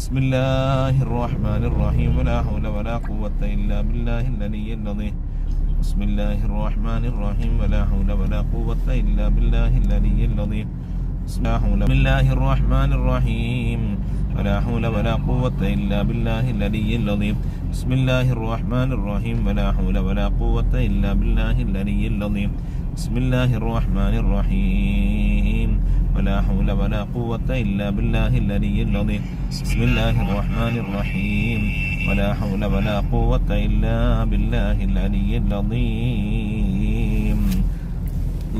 بسم الله الرحمن الرحيم ولا حول ولا قوة إلا بالله العلي العظيم بسم الله الرحمن الرحيم ولا حول ولا قوة إلا بالله العلي العظيم بسم الله الرحمن الرحيم ولا حول ولا قوة إلا بالله العلي العظيم بسم الله الرحمن الرحيم ولا حول ولا قوة إلا بالله العلي العظيم بسم الله الرحمن الرحيم. ولا حول ولا قوة إلا بالله العلي العظيم بسم الله الرحمن الرحيم. ولا حول ولا قوة إلا بالله العلي العظيم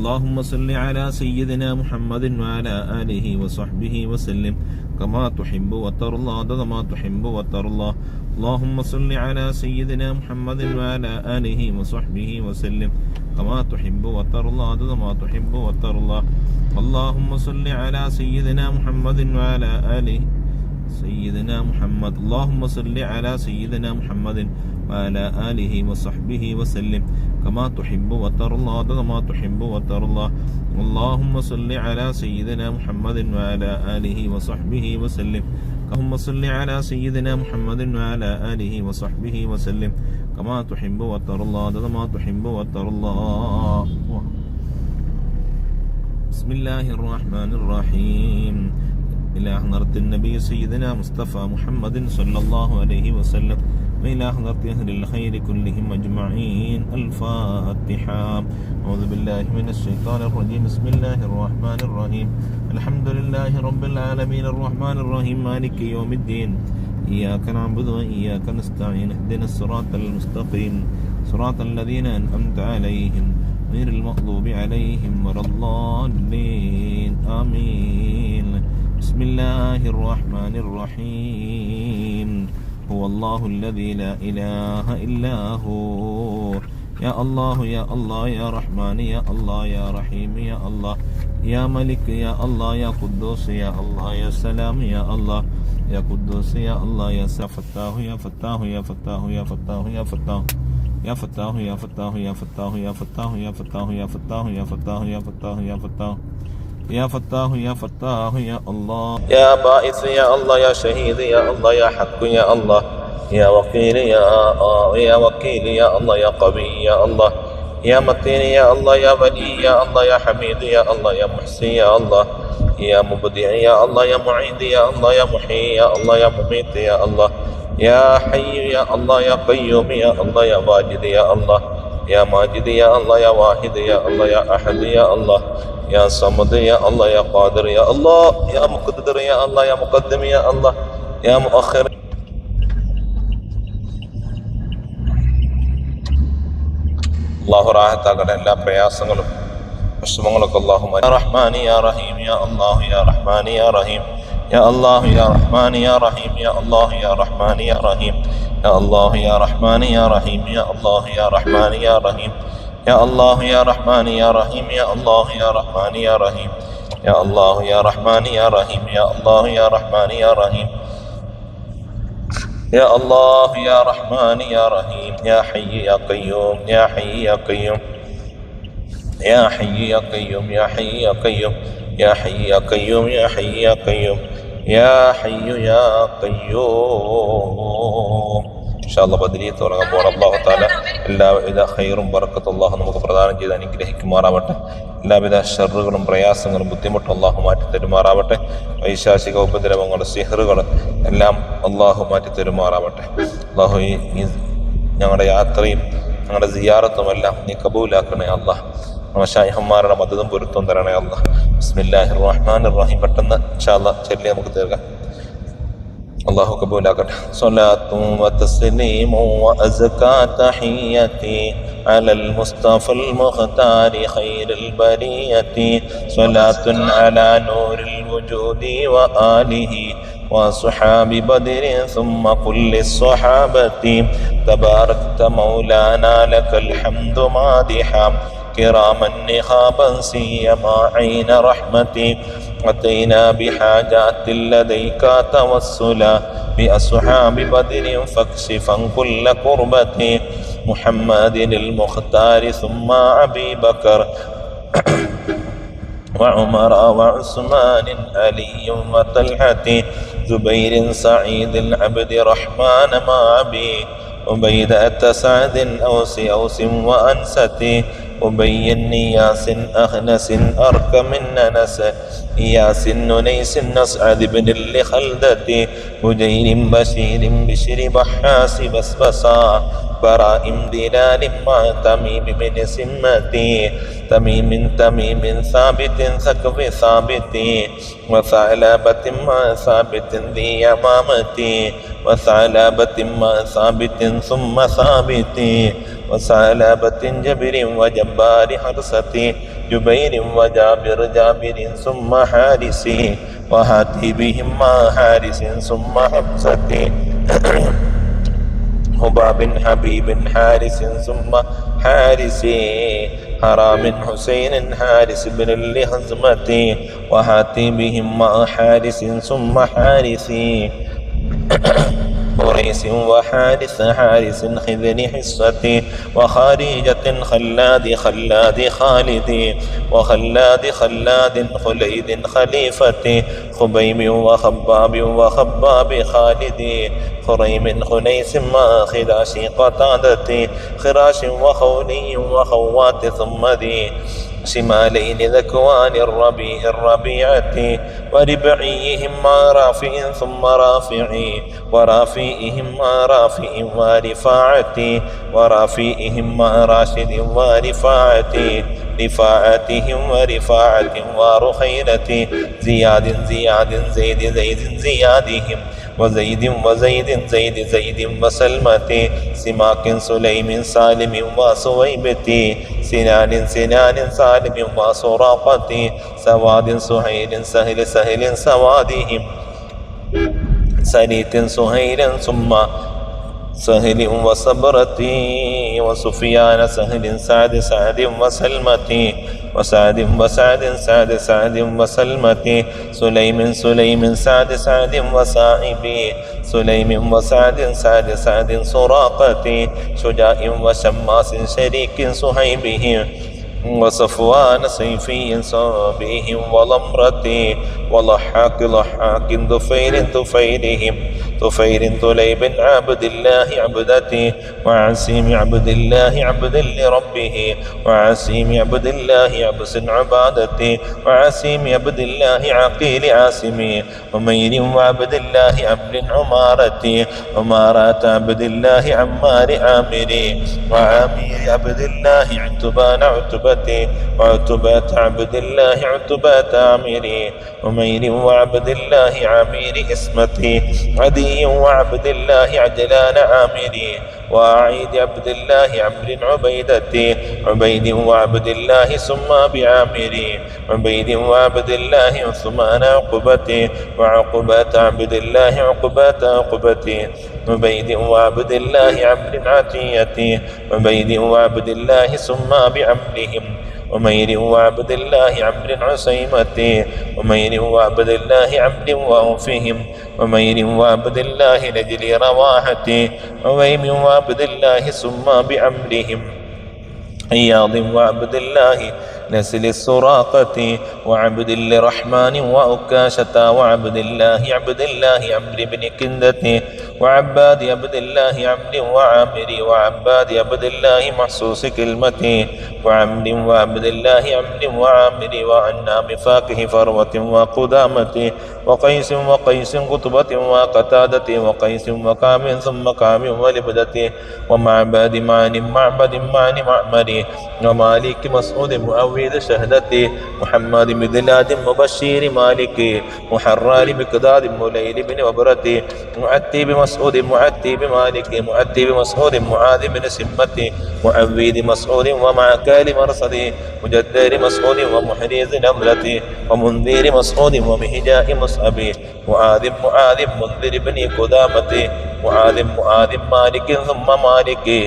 اللهم صل على سيدنا محمد وعلى آله وصحبه وسلم كما تحب وترضى عدد ما تحب وترضى اللهم صل على سيدنا محمد وعلى آله وصحبه وسلم كما تحب وترضى عدد ما تحب وترضى اللهم صل على سيدنا محمد وعلى آله سيدنا محمد. اللهم صل على سيدنا محمد وعلى آله وصحبه وسلم. كما تحب وترضى عدد ما تحب وترضى. اللهم صل على سيدنا محمد وعلى آله وصحبه وسلم. اللهم صل على سيدنا محمد وعلى آله وصحبه وسلم. كما تحب وترضى عدد ما تحب وترضى. بسم الله الرحمن الرحيم. إلى حضرة النبي سيدنا مصطفى محمد صلى الله عليه وسلم وإلى حضرة أهل الخير كلهم أجمعين الفاتحة أعوذ بالله من الشيطان الرجيم بسم الله الرحمن الرحيم الحمد لله رب العالمين الرحمن الرحيم مالك يوم الدين إياك نعبد وإياك نستعين اهدنا الصراط المستقيم صراط الذين أنعمت عليهم غير المغضوب عليهم ولا الضالين آمين بسم الله الرحمن الرحيم هو الله الذي لا إله إلا هو يا الله يا الله يا رحمن يا الله يا رحيم يا الله يا ملك يا الله يا قدوس يا الله يا سلام يا الله يا قدوس يا الله يا فتاه يا فتاه يا فتاه يا فتاه يا فتاه يا فتاه يا فتاه يا فتاه يا فتاه يا فتاه يا فتاه يا فتاه يا فتاه يا فتاه يا فتاه يا فتاه يا الله يا بائس يا الله يا شهيد يا الله يا حق يا الله يا وكيل يا يا وكيل يا الله يا قوي يا الله يا متين يا الله يا ولي يا الله يا حميد يا الله يا محسن يا الله يا مبدع يا الله يا معيد يا الله يا محيي يا الله يا مميت يا الله يا حي يا الله يا قيوم يا الله يا واجد يا الله يا ماجد يا الله يا واحد يا الله يا أحد يا الله يا صمد يا الله يا قادر يا الله يا مقدر يا الله يا مقدم يا الله يا مؤخر അള്ളാഹു റാഹത്താക്കട്ടെ എല്ലാ പ്രയാസങ്ങളും വിഷമങ്ങളൊക്കെ അള്ളാഹു റഹ്മാനി യാ റഹീം യാ അള്ളാഹു യാ റഹ്മാനി യാ റഹീം يا الله يا رحمن يا رحيم يا الله يا رحمن يا رحيم يا الله يا رحمن يا رحيم يا الله يا رحمن يا رحيم يا الله يا رحمن يا رحيم يا الله يا رحمن يا رحيم يا الله يا رحمن يا رحيم يا الله يا رحمن يا رحيم يا الله يا رحمن يا رحيم يا حي يا قيوم يا حي يا قيوم يا حي يا قيوم يا حي يا قيوم يا حي يا قيوم يا حي يا قيوم يا حي يا قيوم إن شاء الله بدريه ورغب الله تعالى. എല്ലാവിധ ഹൈറും വറക്കത്ത് അള്ളാഹു നമുക്ക് പ്രദാനം ചെയ്ത് അനുഗ്രഹിക്കുമാറാവട്ടെ. എല്ലാവിധ ഷെറുകളും പ്രയാസങ്ങളും ബുദ്ധിമുട്ടും അള്ളാഹു മാറ്റി തരുമാറാവട്ടെ. വൈശാസിക ഉപദ്രവങ്ങൾ സിഹറുകൾ എല്ലാം അള്ളാഹു മാറ്റി തരുമാറാവട്ടെ. അള്ളാഹു ഈ ഞങ്ങളുടെ യാത്രയും ഞങ്ങളുടെ സിയാറത്തും എല്ലാം നീ കബൂലാക്കണേ അള്ളാഹ് ഷാഹിഹന്മാരുടെ മതതും പൊരുത്തം തരണേ അള്ളാഹ് ബിസ്മില്ലാഹിർ റഹ്മാൻ റഹീം. പെട്ടെന്ന് അള്ളാഹ് ചെല്ലി നമുക്ക് തീർക്കാം. الله قبول اگر صلاة و تسلیم و ازکا تحییتی على المصطفى المختار خير البريه صلاة على نور الوجود وآله وصحاب بدر ثم كل الصحابة تباركت مولانا لك الحمد مادحا كراما نخابا سيما عين رحمتي أتينا بحاجات لديك توسلا بأصحاب بدر فاكشفا كل كربة محمد المختار ثم أبي بكر وعمر وعثمان علي وطلحة زبير سعيد العبد رحمن ما أبي عبيدة سعد أوس أوس وأنستي أبي نياس أخنس أرك من ننس إياس ننيس نسعد بن الخلدة هجير بشير بشر بحاس بسبسا براء دلال مع تميم بن سمتي. تميم تميم ثابت ثقف ثابت وثعلبة مع ثابت ذي يمامتي. وثعلبة مع ثابت ثم ثابت وثعلبة جبر وجبار حرصة جبير وجابر جابر ثم حارسي. وهاتي بهم مع حارس ثم حبسة هباب حبيب حارس ثم حارسي حرام حسين حارس بن لهزمتي وهاتي بهم مع حارس ثم حارسي قريس وحارث حارس خذن حصتي وخارجة خلاد خلاد خالدي وخلاد خلاد خليد خليفتي خبيب وخباب وخباب خالدي خريم خنيس ما خراش قتادتي خراش وخولي وخوات ثم ذي شمالين ذكوان الربيع الربيعة وربعيهم ما رافع ثم رافعي ورافئهم ما رافع ورفاعتي ورافئهم ما راشد ورفاعتي رفاعتهم ورفاعة ورخيرة زياد زياد زيد زيد زيادهم وزيد وزيد زيد زيد وسلمة سماك سليم سالم وسويبة سنان سنان سالم وسراقة سواد سهيل سهل سهل سوادهم سليت سهيل ثم سهل وصبرتي وسفيان سهل سعد سعد وسلمتي وسعد وسعد سعد سعد وسلمتي. سليم سليم سعد سعد وسائبي. سليم وسعد سعد سعد سراقتي. شجاع وشماس شريك صهيبه. وصفوان سيفي صابيهم ولمرتي ولحاك لحاك ذفير ذفيرهم طفير طليب عبد الله عبدتي وعسيم عبد الله عبد لربه وعسيم عبد الله عبس عبادتي وعسيم عبد الله عقيل عاصمي ومير وعبد الله عبد عمارتي عمارات عبد الله عمار عامري وعامير عبد الله عتبان عتبتي وعتبات عبد الله عتبات عامري ومير وعبد الله عامير اسمتي عدي وعبد الله عجلان عامري وعيد عبد الله عمر عبيدتي عبيد وعبد الله ثم بعامري. عبيد وعبد الله عثمان عقبتي. وعقبات عبد الله عقبات عقبتي. عبيد وعبد الله عمر عتيتي عبيد وعبد الله ثم بعمرهم. ومير وعبد الله عمر عسيمتي ومير وعبد الله عمر وأوفهم ومير وعبد الله نجل رواحتي وميم وعبد الله ثم بعمرهم عياض وعبد الله نسل السراقة وعبد الرحمن وأكاشة وعبد الله عبد الله عمرو بن كندة وعباد عبد الله عمرو وعامر وعباد عبد الله محسوس كلمتي وعمر وعبد الله عمرو وعامر وعنا بفاكه فروة وقدامة وقيس وقيس قطبة وقتادة وقيس وكام ثم كام ولبدة ومعبد معن معبد معن معمر ومالك مسعود مؤويد شهدتي محمد بدلاد مبشر مالك محرر بقداد مليل بن وبرتي معتي بمسعود مسعود معدي بمالك معدي بمسعود معاذ بن سمة معويد مسعود ومع كال مرصد مجدر مسعود ومحريز نملة ومنذير مسعود ومهجاء مصعب. മുആദിം മുആദിം മുന്തിരിബിനി കുദാമത്ത് മുആദിം മുആദിം മാലിക് സുമ്മ മാലിക്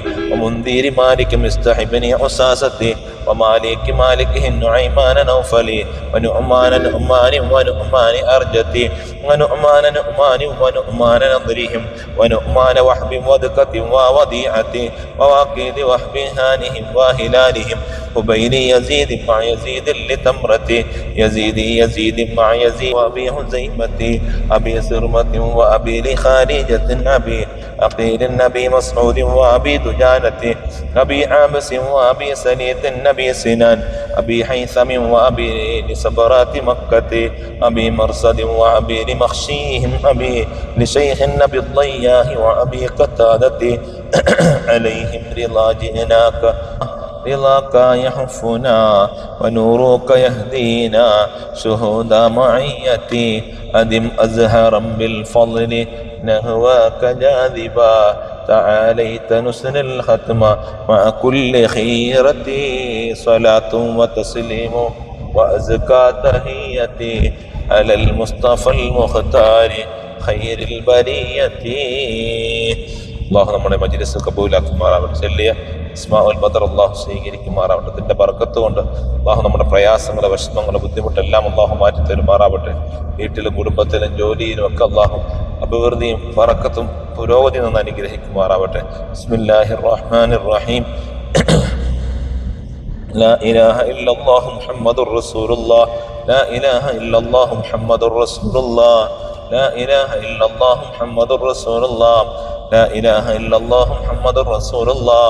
മുന്തിരി മാലിക് മുസ്തഹിബിനി ഉസാസത്ത് ومالك مالك نعيمان نوفلي ونعمان نعمان ونعمان أرجتي ونعمان نعمان ونعمان نظرهم ونعمان وحب وذكة ووديعتي وواقيد وحب هانهم وهلالهم وبين يزيد مع يزيد لتمرة. يزيد يزيد مع يزيد وأبي هزيمة. أبي سرمة وأبي لخارجة. أبي أقيل النبي مسعود وأبي دجانة. أبي عابس وأبي سنيد النبي سنان. أبي حيثم وأبي لسبرات مكة. أبي مرصد وأبي لمخشيهم. أبي لشيخ النبي الضياه وأبي قتادة. عليهم رضا جئناك رضاك يحفنا ونورك يهدينا شهود معيتي أدم أزهرا بالفضل نهواك جاذبا تعاليت نسن الختم مع كل خيرة صلاة وتسليم وأزكى تهيتي على المصطفى المختار خير البرية അള്ളാഹു നമ്മുടെ മജിലിസ് കബൂലാക്കുമാറാവട്ടെ ചെല്ലിയ ഇസ്മാഉൽ ബദർ അള്ളാഹു സ്വീകരിക്കുമാറാവട്ടെ അതിൻ്റെ ബർക്കത്ത് കൊണ്ട് അള്ളാഹു നമ്മുടെ പ്രയാസങ്ങളെ വിഷമങ്ങളെ ബുദ്ധിമുട്ടെല്ലാം അള്ളാഹു മാറ്റി തരുമാറാവട്ടെ വീട്ടിലും കുടുംബത്തിലും ജോലിയിലും ഒക്കെ അള്ളാഹു അഭിവൃദ്ധിയും ബറക്കത്തും പുരോഗതിയും നിന്ന് അനുഗ്രഹിക്കുമാറാവട്ടെ ബിസ്മില്ലാഹിർ റഹ്മാനിർ റഹീം لا إله إلا الله محمد رسول الله لا إله إلا الله محمد رسول الله لا إله إلا الله محمد رسول الله لا إله إلا الله محمد رسول الله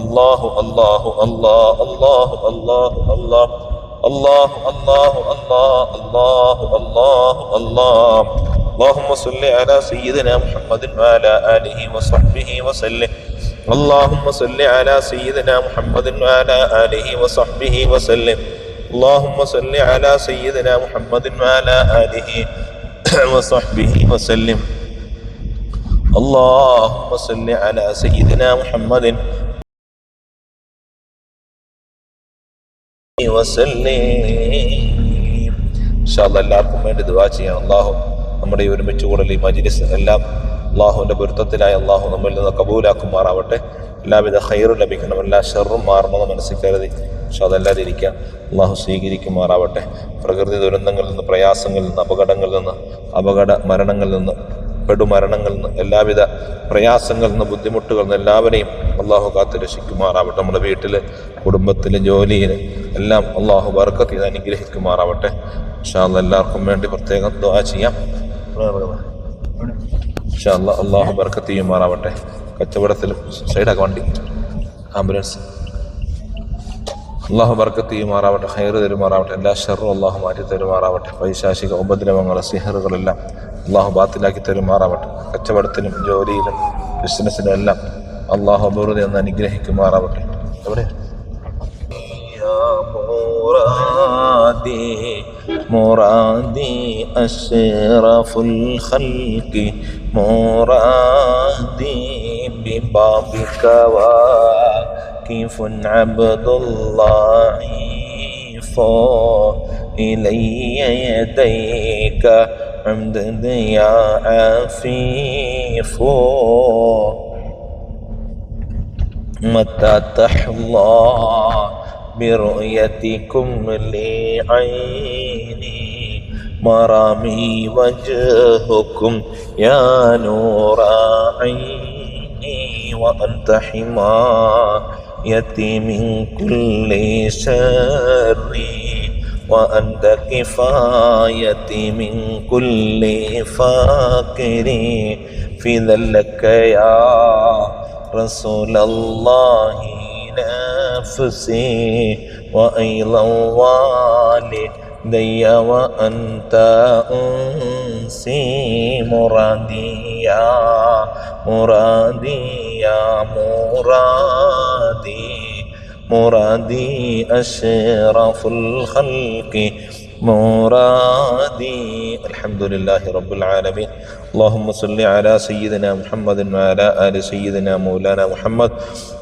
അള്ളാഹു അള്ളാഹു അള്ളാ അള്ളാഹു അള്ളാഹു അള്ളാ الله الله الله الله الله الله اللهم صل على سيدنا محمد وعلى آله وصحبه وسلم اللهم صل على سيدنا محمد وعلى آله وصحبه وسلم اللهم صل على سيدنا محمد وعلى آله وصحبه وسلم اللهم صل على سيدنا محمد എല്ലാവർക്കും വേണ്ടി ദുവാ ചെയ്യാം. അള്ളാഹു നമ്മുടെ ഈ ഒരുമിച്ച് കൂടൽ ഈ മജിലിസ് എല്ലാം അള്ളാഹുവിന്റെ പൊരുത്തത്തിലായി അള്ളാഹു നമ്മിൽ നിന്ന് കബൂലാക്കുമാറാവട്ടെ. എല്ലാവിധ ഹൈറും ലഭിക്കണം. എല്ലാ ഷെറും മാറണമെന്ന് മനസ്സിൽ കരുതി പക്ഷെ അതല്ലാതെ ഇരിക്കാം. അള്ളാഹു സ്വീകരിക്കുമാറാവട്ടെ. പ്രകൃതി ദുരന്തങ്ങളിൽ നിന്ന് പ്രയാസങ്ങളിൽ നിന്ന് അപകടങ്ങളിൽ നിന്ന് അപകട മരണങ്ങളിൽ നിന്ന് പെടുമരണങ്ങളിൽ നിന്ന് എല്ലാവിധ പ്രയാസങ്ങളിൽ നിന്ന് ബുദ്ധിമുട്ടുകളിൽ നിന്ന് എല്ലാവരെയും അള്ളാഹു കാത്ത് രക്ഷിക്കുമാറാവട്ടെ നമ്മുടെ വീട്ടിൽ കുടുംബത്തിൽ ജോലിയിൽ എല്ലാം അള്ളാഹു ബർക്കത്ത് ചെയ്ത് അനുഗ്രഹിക്കുമാറാവട്ടെ. ഇൻഷാല്ല എല്ലാവർക്കും വേണ്ടി പ്രത്യേകം ദുആ ചെയ്യാം. ഇൻഷാല്ല അള്ളാഹു ബർക്കത്ത് ചെയ്യുമാറാവട്ടെ. കച്ചവടത്തിൽ സൈഡാക്ക വണ്ടി. ആംബുലൻസ്. അള്ളാഹു ബർക്കത്ത് ചെയ്യുമാറാവട്ടെ ഹൈർ തരുമാറാവട്ടെ എല്ലാ ഷെറും അള്ളാഹു മാറ്റി തരുമാറാവട്ടെ. പൈശാശിക ഉപദ്രവങ്ങൾ സിഹറുകളെല്ലാം അള്ളാഹു ബാത്തിലാക്കി തരുമാറാവട്ടെ. കച്ചവടത്തിലും ജോലിയിലും ബിസിനസ്സിലും എല്ലാം അള്ളാഹു അഭിവൃദ്ധി എന്ന് അനുഗ്രഹിക്കുമാറാവട്ടെ. എവിടെ مرادي مرادي أشرف الخلق. مرادي ببابك واقف عبد الله إلي يديك حمد يا عفيف. متى تحظى برؤيتكم لعيني مرامي وجهكم يا نور عيني وأنت حمايتي من كل شر وأنت كفايتي من كل فاكر في ذلك يا رسول الله نفسي وأيضا والدي وأنت أنسي مرادي مرادي مرادي أشرف الخلق مرادي الحمد لله رب العالمين اللهم صل على سيدنا محمد وعلى آل سيدنا مولانا محمد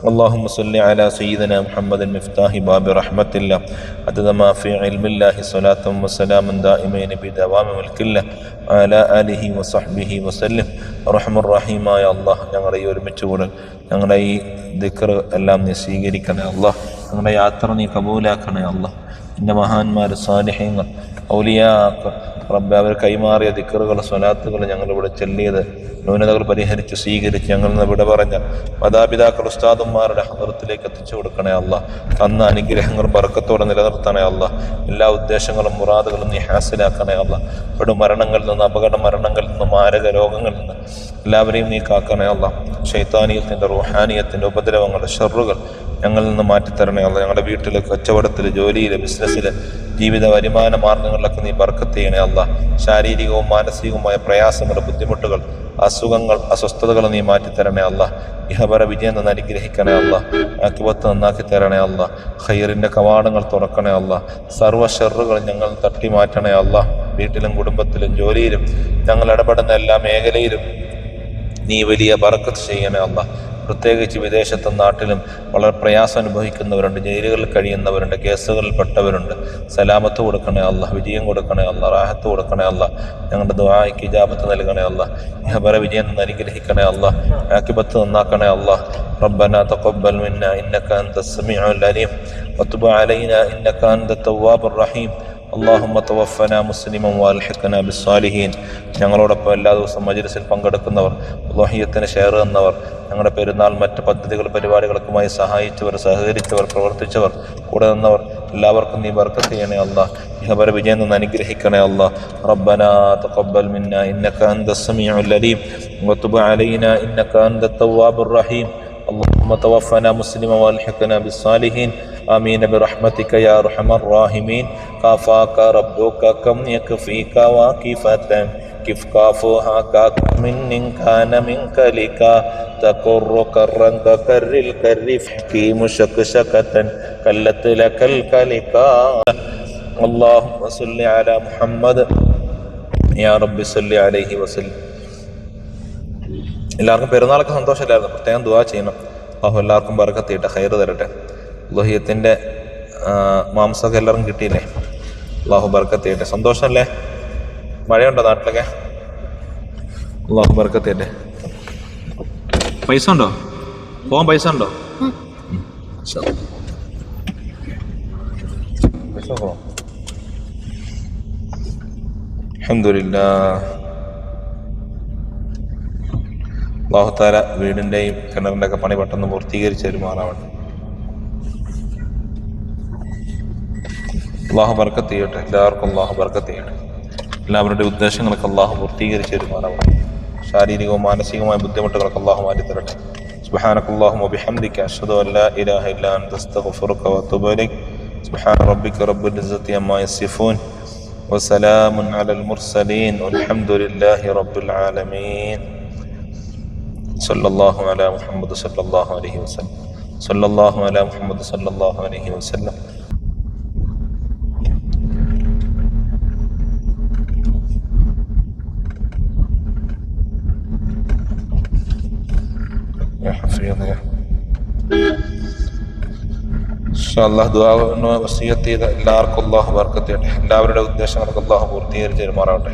اللهم صل على سيدنا محمد مفتاح باب رحمة الله عدد ما في علم الله صلاة وسلام دائمين بدوام ملك الله وعلى آله وصحبه وسلم റഹ്മ റഹീമായ അള്ളാഹ് ഞങ്ങളെ ഈ ഒരുമിച്ച് കൂടൽ ഞങ്ങളുടെ ഈ ദിക്കർ എല്ലാം നീ സ്വീകരിക്കണേ അള്ളാഹ് ഞങ്ങളുടെ യാത്ര നീ കബൂലാക്കണേ അള്ളാഹ് എന്റെ മഹാന്മാർ സാലിഹ്യങ്ങൾ ഔലിയാക്കൾ. റബ്ബെ അവർ കൈമാറിയ ദിക്കറുകൾ സ്വലാത്തുകൾ ഞങ്ങളിവിടെ ചെല്ലിയത്. ന്യൂനതകൾ പരിഹരിച്ച് സ്വീകരിച്ച് ഞങ്ങൾ നിന്ന് വിട പറഞ്ഞ മാതാപിതാക്കൾ ഉസ്താദന്മാരുടെ ഹൃദയത്തിലേക്ക് എത്തിച്ചു കൊടുക്കണേ അല്ല തന്ന അനുഗ്രഹങ്ങൾ ബർക്കത്തോടെ നിലനിർത്തണേ അല്ല എല്ലാ ഉദ്ദേശങ്ങളും മുറാദുകളും നീ ഹാസിലാക്കണേ അല്ല പെടും മരണങ്ങളിൽ നിന്ന് അപകട മരണങ്ങളിൽ നിന്ന് മാരക രോഗങ്ങളിൽ നിന്ന് എല്ലാവരെയും നീ കാക്കണേ അല്ല ഷെയ്ത്താനിയത്തിന്റെ റുഹാനീയത്തിന്റെ ഉപദ്രവങ്ങൾ ഷെറുകൾ ഞങ്ങളിൽ നിന്ന് മാറ്റിത്തരണേ അല്ല ഞങ്ങളുടെ വീട്ടിൽ കച്ചവടത്തിൽ ജോലിയിൽ ബിസിനസ്സിൽ ജീവിത വരുമാന മാർഗങ്ങളിലൊക്കെ നീ ബർക്കത്ത് ചെയ്യണേ അല്ല ശാരീരികവും മാനസികവുമായ പ്രയാസങ്ങൾ ബുദ്ധിമുട്ടുകൾ അസുഖങ്ങൾ അസ്വസ്ഥതകൾ നീ മാറ്റിത്തരണേ അല്ല ഇഹപര വിജയം നിന്ന് അനുഗ്രഹിക്കണേ അല്ല ആക്കിപത്ത് നന്നാക്കി തരണേ അല്ല ഖൈറിന്റെ കവാടങ്ങൾ തുറക്കണേ അല്ല സർവ ഷെറുകൾ ഞങ്ങൾ തട്ടി മാറ്റണേ അല്ല വീട്ടിലും കുടുംബത്തിലും ജോലിയിലും ഞങ്ങൾ ഇടപെടുന്ന എല്ലാ മേഖലയിലും നീ വലിയ ബർക്കത്ത് ചെയ്യണേ അല്ല പ്രത്യേകിച്ച് വിദേശത്തും നാട്ടിലും വളരെ പ്രയാസം അനുഭവിക്കുന്നവരുണ്ട് ജയിലുകളിൽ കഴിയുന്നവരുണ്ട് കേസുകളിൽ പെട്ടവരുണ്ട് സലാമത്ത് കൊടുക്കണേ അല്ല വിജയം കൊടുക്കണേ അല്ല റാഹത്ത് കൊടുക്കണേ അല്ല ഞങ്ങളുടെ ദുആയ്ക്ക് ഇജാബത്ത് നൽകണേ അല്ല ഇഹബര വിജയം നിന്ന് അനുഗ്രഹിക്കണേ അല്ല ആക്കിബത്ത് നന്നാക്കണേ അല്ല ربنا تقبل منا إنك أنت السميع العليم وتب علينا إنك أنت التواب الرحيم اللهم توفنا مسلما والحقنا بالصالحين ഞങ്ങളോടൊപ്പം എല്ലാ ദിവസവും മജ്ലിസിൽ പങ്കെടുക്കുന്നവർ ലോഹിയത്തിന് ഷെയർ എന്നവർ ഞങ്ങളുടെ പെരുന്നാൾ മറ്റ് പദ്ധതികൾ പരിപാടികൾക്കുമായി സഹായിച്ചവർ സഹകരിച്ചവർ പ്രവർത്തിച്ചവർ കൂടെ നിന്നവർ എല്ലാവർക്കും നീ ബർക്കത്ത് ചെയ്യണേ അല്ല ഇഹബര വിജയം നിന്ന് അനുഗ്രഹിക്കണേ അല്ല ربنا تقبل منا إنك أنت السميع العليم وتب علينا إنك أنت التواب الرحيم اللهم توفنا مسلما والحقنا بالصالحين آمين برحمتك يا أرحم الراحمين كافاك ربك كم يكفيك واكفة كف كافها كاك من إن كان منك لكا تكر كرا ككر الكر فحكي مشكشكة كلت لك الكلكا اللهم صل على محمد يا رب صل عليه وسلم എല്ലാവർക്കും പെരുന്നാളൊക്കെ സന്തോഷമില്ലായിരുന്നു പ്രത്യേകം ദുവാ ചെയ്യണം അള്ളാഹു എല്ലാവർക്കും ബർക്കത്തിയിട്ട് ഹൈറ് തരട്ടെ ലോഹിയത്തിന്റെ മാംസമൊക്കെ എല്ലാവരും കിട്ടിയില്ലേ? അള്ളാഹു ബർക്കത്ത് സന്തോഷമല്ലേ? മഴയുണ്ടോ നാട്ടിലൊക്കെ? അള്ളാഹു ബർക്കത്ത് പൈസ ഉണ്ടോ പോകാൻ പൈസ ഉണ്ടോ പൈസ പോകാം അഹമ്മദില്ലാ അള്ളാഹുത്താല വീടിന്റെയും കിണറിന്റെയൊക്കെ പണി പെട്ടെന്ന് പൂർത്തീകരിച്ച് തരുമാറാവണം അള്ളാഹു ബർക്കത്ത് ചെയ്യട്ടെ എല്ലാവർക്കും അള്ളാഹു ബർക്കത്ത് ചെയ്യട്ടെ എല്ലാവരുടെ ഉദ്ദേശങ്ങളൊക്കെ അള്ളാഹു പൂർത്തീകരിച്ച് തരുമാറാവട്ടെ ശാരീരികവും മാനസികവുമായ ബുദ്ധിമുട്ടുകളൊക്കെ അള്ളാഹു മാറ്റി തരട്ടെ سبحانك اللهم وبحمدك أشهد أن لا إله إلا أنت أستغفرك وأتوب إليك سبحان ربك رب العزة عما يصفون وسلام على المرسلين والحمد لله رب العالمين صلى الله على محمد صلى الله عليه وسلم صلى الله على محمد صلى الله عليه وسلم ഇൻഷാല്ലാഹ് ദുആ വസിയത്ത് ചെയ്ത എല്ലാവർക്കും അള്ളാഹു വർക്കത്തിയട്ടെ എല്ലാവരുടെ ഉദ്ദേശങ്ങൾക്ക് അള്ളാഹു പൂർത്തീകരിച്ച് തരുമാറാവട്ടെ.